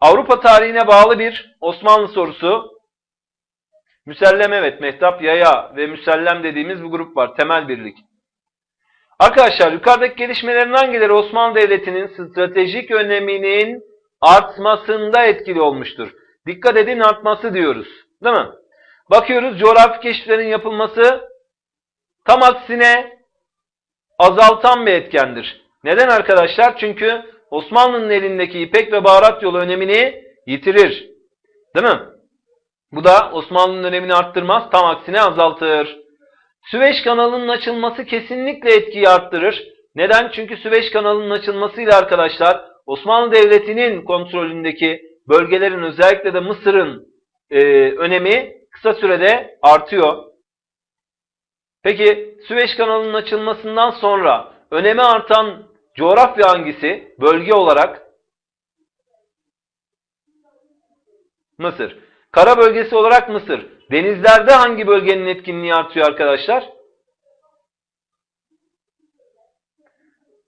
Avrupa tarihine bağlı bir Osmanlı sorusu. Müsellem evet, Mehtap Yaya ve Müsellem dediğimiz bir grup var. Temel birlik. Arkadaşlar yukarıdaki gelişmelerin hangileri Osmanlı Devleti'nin stratejik öneminin artmasında etkili olmuştur? Dikkat edin artması diyoruz. Değil mi? Bakıyoruz coğrafi keşiflerin yapılması tam aksine azaltan bir etkendir. Neden arkadaşlar? Çünkü Osmanlı'nın elindeki İpek ve baharat yolu önemini yitirir. Değil mi? Bu da Osmanlı'nın önemini arttırmaz, tam aksine azaltır. Süveyş kanalının açılması kesinlikle etkiyi arttırır. Neden? Çünkü Süveyş kanalının açılmasıyla arkadaşlar Osmanlı Devleti'nin kontrolündeki bölgelerin özellikle de Mısır'ın e, önemi kısa sürede artıyor. Peki Süveyş kanalının açılmasından sonra önemi artan coğrafya hangisi? Bölge olarak Mısır. Kara bölgesi olarak Mısır. Denizlerde hangi bölgenin etkinliği artıyor arkadaşlar?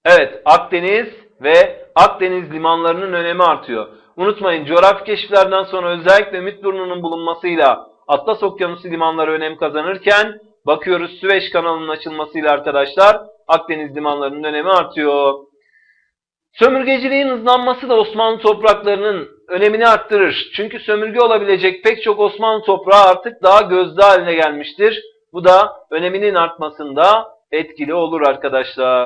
Evet, Akdeniz ve Akdeniz limanlarının önemi artıyor. Unutmayın, coğrafi keşiflerden sonra özellikle Ümit Burnu'nun bulunmasıyla Atlas Okyanusu limanları önem kazanırken bakıyoruz Süveyş kanalının açılmasıyla arkadaşlar Akdeniz limanlarının önemi artıyor. Sömürgeciliğin hızlanması da Osmanlı topraklarının önemini arttırır. Çünkü sömürge olabilecek pek çok Osmanlı toprağı artık daha gözde haline gelmiştir. Bu da öneminin artmasında etkili olur arkadaşlar.